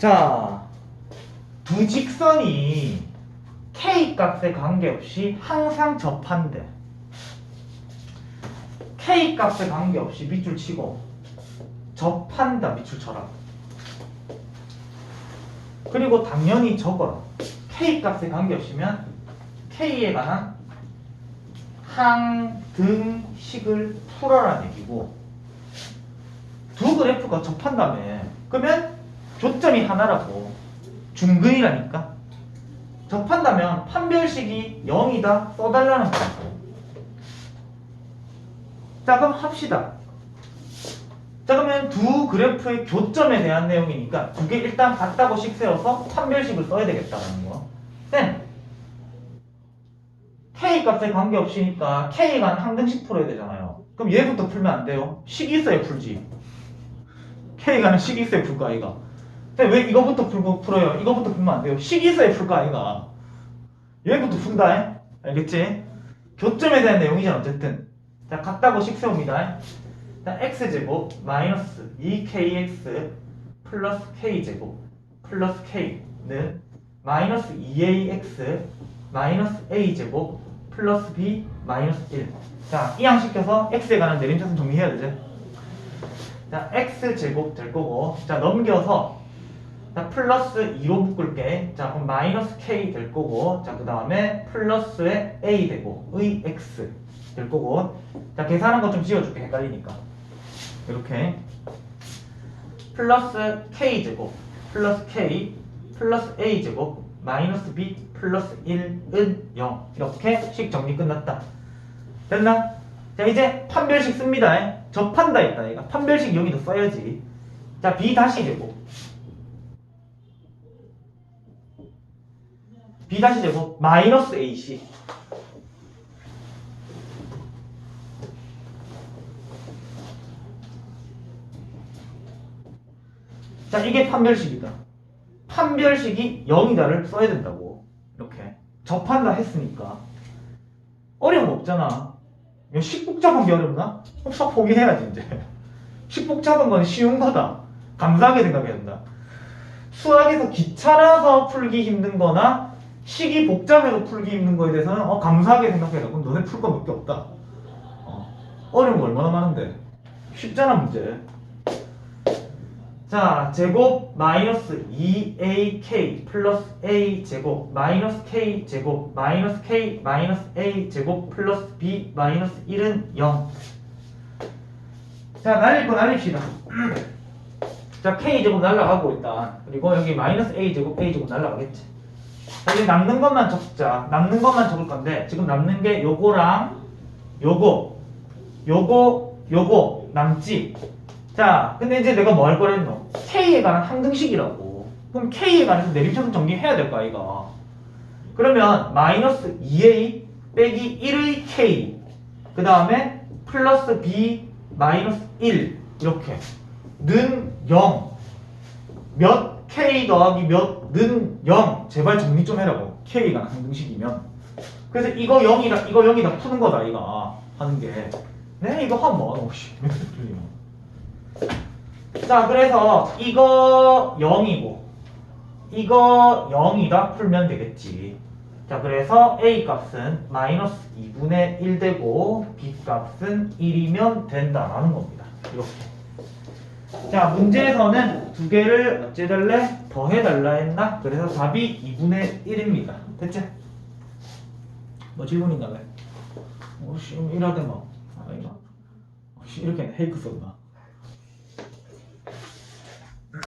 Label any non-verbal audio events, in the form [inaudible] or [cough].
자, 두 직선이 k 값에 관계없이 항상 접한대. k 값에 관계없이 밑줄 치고 접한다 밑줄처럼. 그리고 당연히 적어라. k 값에 관계없이면 k에 관한 항등식을 풀어라는 얘기고 두 그래프가 접한다며 그러면 교점이 하나라고. 중근이라니까. 접한다면 판별식이 0이다 써달라는 거고. 자 그럼 합시다. 자 그러면 두 그래프의 교점에 대한 내용이니까 두 개 일단 같다고 식 세워서 판별식을 써야 되겠다는 거. 쌤! K 값에 관계없이니까 K가 항등식 풀어야 되잖아요. 그럼 얘부터 풀면 안 돼요. 식이 있어야 풀지. K가 는 식이 있어야 풀 거 아이가 근데 왜 이거부터 풀고 풀어요? 이거부터 풀면 안 돼요 식이 있어야 풀거 아이가 얘부터 푼다 에? 알겠지? 교점에 대한 내용이잖아 어쨌든 자 같다고 식 세웁니다 자 x제곱 마이너스 2kx 플러스 k제곱 플러스 k는 마이너스 2ax 마이너스 a제곱 플러스 b 마이너스 1. 자, 이항시켜서 x에 관한 내림차순 정리해야 되지. 자, x제곱 될 거고, 자, 넘겨서, 자, 플러스 2로 묶을게. 자, 그럼 마이너스 k 될 거고, 자, 그 다음에 플러스에 a 되고, 의 x 될 거고, 자, 계산한 거좀 지워줄게. 헷갈리니까. 이렇게. 플러스 k제곱, 플러스 k, 플러스 a제곱, 마이너스 b 플러스 1은 0 이렇게 식 정리 끝났다 됐나? 자 이제 판별식 씁니다 접한다 했다 얘가 판별식 여기도 써야지 자 b 다시 제곱 b 다시 제곱 마이너스 ac 자 이게 판별식이다. 판별식이 0이다를 써야 된다고. 이렇게 접한다 했으니까. 어려운 거 없잖아. 식복잡한 게 어렵나? 혹시 포기해야지 이제. [laughs] 식복잡한 건 쉬운 거다. 감사하게 생각해야 된다. 수학에서 귀찮아서 풀기 힘든 거나 식이 복잡해서 풀기 힘든 거에 대해서는 어, 감사하게 생각해라 그럼 너네 풀거몇개 없다 어, 어려운 거 얼마나 많은데 쉽잖아 문제 자, 제곱 마이너스 2ak 플러스 a 제곱 마이너스 k 제곱 마이너스 k 마이너스 a 제곱 플러스 b 마이너스 1은 0. 자, 날릴 거 날립시다. [clears throat] 자, k 제곱 날라가고 일단 그리고 여기 마이너스 a 제곱 a 제곱 날라가겠지. 자, 이제 남는 것만 적자. 남는 것만 적을 건데 지금 남는 게 요거랑 요거, 요거, 요거 남지. 자, 근데 이제 내가 뭐 할 거랬노? K에 관한 항등식이라고. 그럼 K에 관해서 내림차순 정리해야 될거 아이가. 그러면 마이너스 2A 빼기 1의 K 그 다음에 플러스 B 마이너스 1 이렇게 는 0. 몇 K 더하기 몇는 0. 제발 정리 좀 해라고. K에 관한 항등식이면. 그래서 이거 0이다 이거 0이다 푸는 거다 이거 하는 게. 네 이거 뭐 혹시 틀리면. 자, 그래서 이거 0이고 이거 0이다 풀면 되겠지. 자, 그래서 A 값은 마이너스 2분의 1 되고 B 값은 1이면 된다라는 겁니다. 이렇게. 자, 문제에서는 두 개를 어찌달래 더해달라 했나? 그래서 답이 2분의 1입니다. 됐지? 뭐 질문 있나 봐. 어, 뭐. 아. 씨, 이렇게 헤이크 썼나?